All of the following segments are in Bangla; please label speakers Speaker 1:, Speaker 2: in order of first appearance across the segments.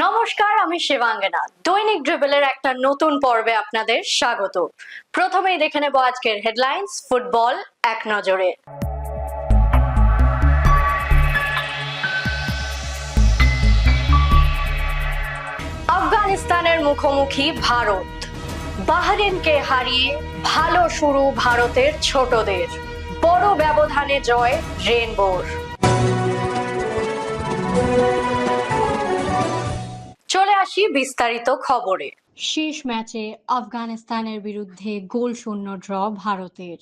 Speaker 1: নমস্কার, আমি শিবাঙ্গনা। দৈনিক ড্রিবলের একটা নতুন পর্বে আপনাদের স্বাগত। প্রথমেই দেখে নেব আজকের হেডলাইন্স, ফুটবল এক নজরে। আফগানিস্তানের মুখোমুখি ভারত। বাহরিনকে হারিয়ে ভালো শুরু ভারতের ছোটদের। বড় ব্যবধানে জয় রেনবোর আসি বিস্তারিত খবরে। শেষ ম্যাচে আফগানিস্তানের বিরুদ্ধে গোল শূন্য ড্র ভারতের।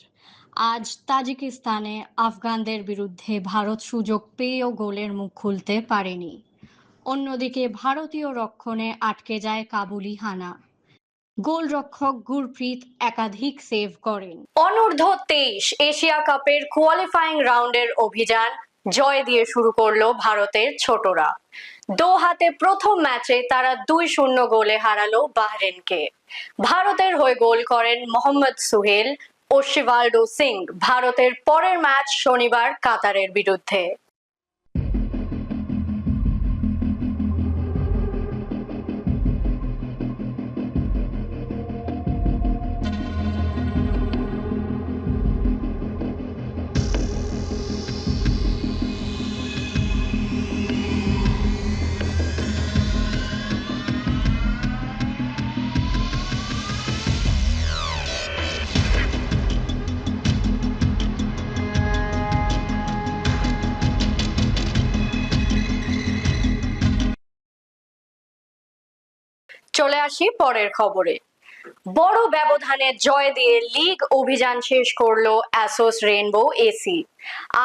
Speaker 1: আজ তাজিকিস্তানে আফগানদের বিরুদ্ধে ভারত সুযোগ পেয়েও গোলের মুখ খুলতে পারেনি। অন্যদিকে ভারতীয় রক্ষণে আটকে যায় কাবুলি হানা। গোলরক্ষক গুরপ্রীত একাধিক সেভ করেন। অনূর্ধ্ব তেইশ এশিয়া কাপের কোয়ালিফাইং রাউন্ডের অভিযান জয় দিয়ে শুরু করল ভারতের ছোটরা। দোহাতে প্রথম ম্যাচে তারা দুই শূন্য গোলে হারালো বাহরেনকে। ভারতের হয়ে গোল করেন মোহাম্মদ সুহেল ও শিভাল্ডো সিং। ভারতের পরের ম্যাচ শনিবার কাতারের বিরুদ্ধে। চলে আসি পরের খবরে। বড় ব্যবধানে জয় দিয়ে লিগ অভিযান শেষ করল অ্যাসোস রেনবো এসি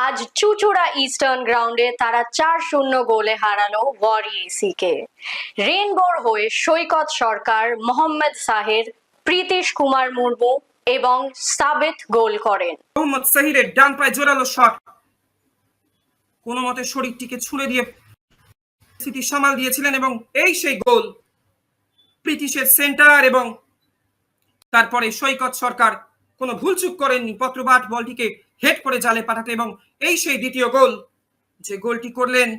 Speaker 1: আজ চুচুড়া ইস্টার্ন গ্রাউন্ডে তারা চার শূন্য গোলে হারালো ওয়ারি এসি কে। রেনবোর হয়ে সৈকত সরকার মোহাম্মদ সাহের, প্রীতিশ কুমার মুর্মু এবং সাবেত গোল করেন।
Speaker 2: মোহাম্মদ সাহিরের ডান পায়ে জোরালো শট। কোনো মতে শরীরটিকে ছুঁড়ে দিয়ে স্থিতি সামাল দিয়েছিলেন এবং এই সেই গোল। ব্রিটিশের সেন্টার এবং তারপরে সৈকত সরকার কোনো ভুলচুক করেননি। পত্রবাট বলটিকে হেড করে জালে পাঠাতে এবং এই সেই দ্বিতীয় গোল যে গোলটি করলেন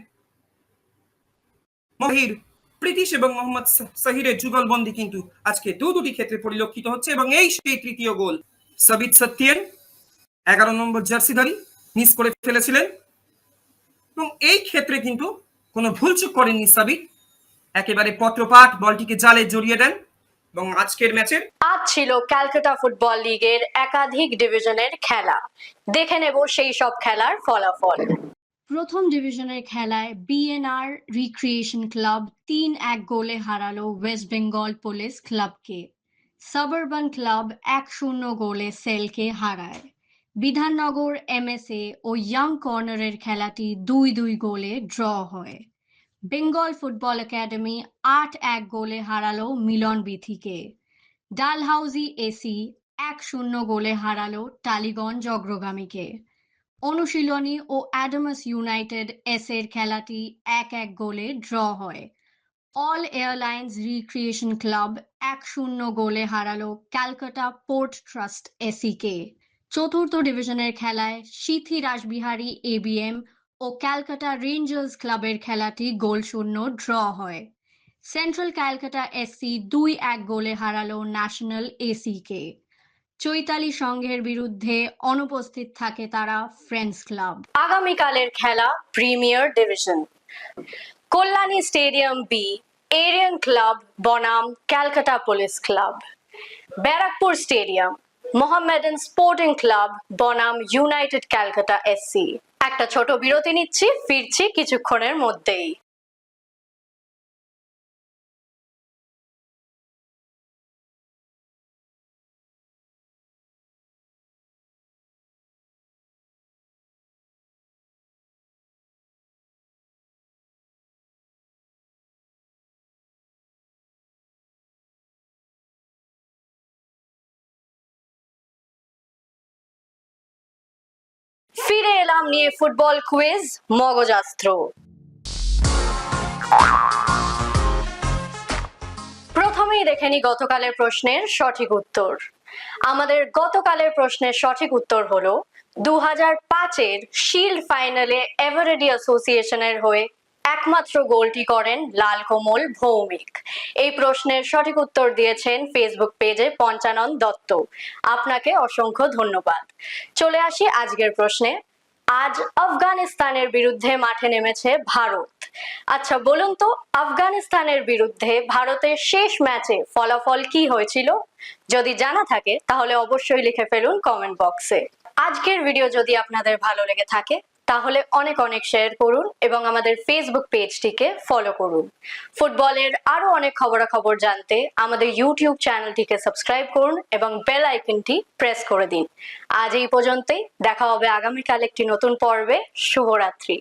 Speaker 2: মহির, ব্রিটিশ এবং মোহাম্মদ সাহিরের যুগলবন্দি কিন্তু আজকে দু দুটি ক্ষেত্রে পরিলক্ষিত হচ্ছে এবং এই সেই তৃতীয় গোল সবিত সত্যিয়েন এগারো নম্বর জার্সিধারী মিস করে ফেলেছিলেন। এবং এই ক্ষেত্রে কিন্তু কোনো ভুলচুক করেননি সাবিত। একেবারে পত্রপাঠ বলটিকে জালে জড়িয়ে দেন এবং আজকের ম্যাচের
Speaker 1: আজ ছিল ক্যালকাটা ফুটবল লিগের একাধিক ডিভিশনের খেলা। দেখে নেব সেই সব খেলার ফলাফল। প্রথম ডিভিশনের খেলায় বিএনআর রিক্রিয়েশন ক্লাব তিন এক গোলে হারালো ওয়েস্ট বেঙ্গল পুলিশ ক্লাবকে সাবারবান ক্লাব এক শূন্য গোলে সেলকে হারায়। বিধাননগর এমএসএ ও ইয়াং কর্নারের খেলাটি দুই দুই গোলে ড্র হয়। বেঙ্গল ফুটবল একাডেমি আট এক গোলে হারালো মিলন বিথিকে। ডালহাউজি এসি এক শূন্য গোলে হারালো টালিগঞ্জ অগ্রগামীকে। অনুশীলনী ও অ্যাডামাস ইউনাইটেড এস এর খেলাটি এক এক গোলে ড্র হয়। অল এয়ারলাইন্স রিক্রিয়েশন ক্লাব এক শূন্য গোলে হারালো ক্যালকাটা পোর্ট ট্রাস্ট এসিকে। চতুর্থ ডিভিশনের খেলায় সিথি রাসবিহারী এবিএম ও ক্যালকাটা রেঞ্জার্স ক্লাবের খেলাটি গোল শূন্য, ড্র হয়। সেন্ট্রাল ক্যালকাটা এসসি দুই এক গোলে হারালো ন্যাশনাল এসিকে। চৈতালি সংঘের বিরুদ্ধে অনুপস্থিত থাকে তারা ফ্রেন্ডস ক্লাব। আগামীকালের খেলা premier division. Kalyani stadium B, Aryan club, বনাম Calcutta police club. Barrackpore stadium. Mohammedan sporting club বনাম ইউনাইটেড ক্যালকাটা এসসি একটা ছোট বিরতি নিচ্ছি ফিরছি কিছুক্ষণের মধ্যেই। এলাম নিয়ে ফুটবল কুইজ, মগজাস্ত্র। প্রথমেই দেখে নি গতকালের প্রশ্নের সঠিক উত্তর। আমাদের গতকালের প্রশ্নের সঠিক উত্তর হলো দু হাজার পাঁচের শিল্ড ফাইনালে এভারেডি অ্যাসোসিয়েশনের হয়ে একমাত্র গোলটি করেন লাল কোমল ভৌমিক। এই প্রশ্নের সঠিক উত্তর দিয়েছেন ফেসবুক পেজে পঞ্চানন দত্ত। আপনাকে অসংখ্য ধন্যবাদ। চলে আসি আজকের প্রশ্নে। আজ আফগানিস্তানের বিরুদ্ধে মাঠে নেমেছে ভারত। আচ্ছা বলুন তো, আফগানিস্তানের বিরুদ্ধে ভারতের শেষ ম্যাচে ফলাফল কি হয়েছিল? যদি জানা থাকে, তাহলে অবশ্যই লিখে ফেলুন কমেন্ট বক্সে। আজকের ভিডিও যদি আপনাদের ভালো লেগে থাকে তাহলে অনেক অনেক শেয়ার করুন এবং আমাদের ফেসবুক পেজটিকে ফলো করুন। ফুটবলের আরও অনেক খবরাখবর জানতে আমাদের ইউটিউব চ্যানেলটিকে সাবস্ক্রাইব করুন এবং বেল আইকনটি প্রেস করে দিন। আজ এই পর্যন্তই, দেখা হবে আগামীকাল একটি নতুন পর্বে। শুভরাত্রি।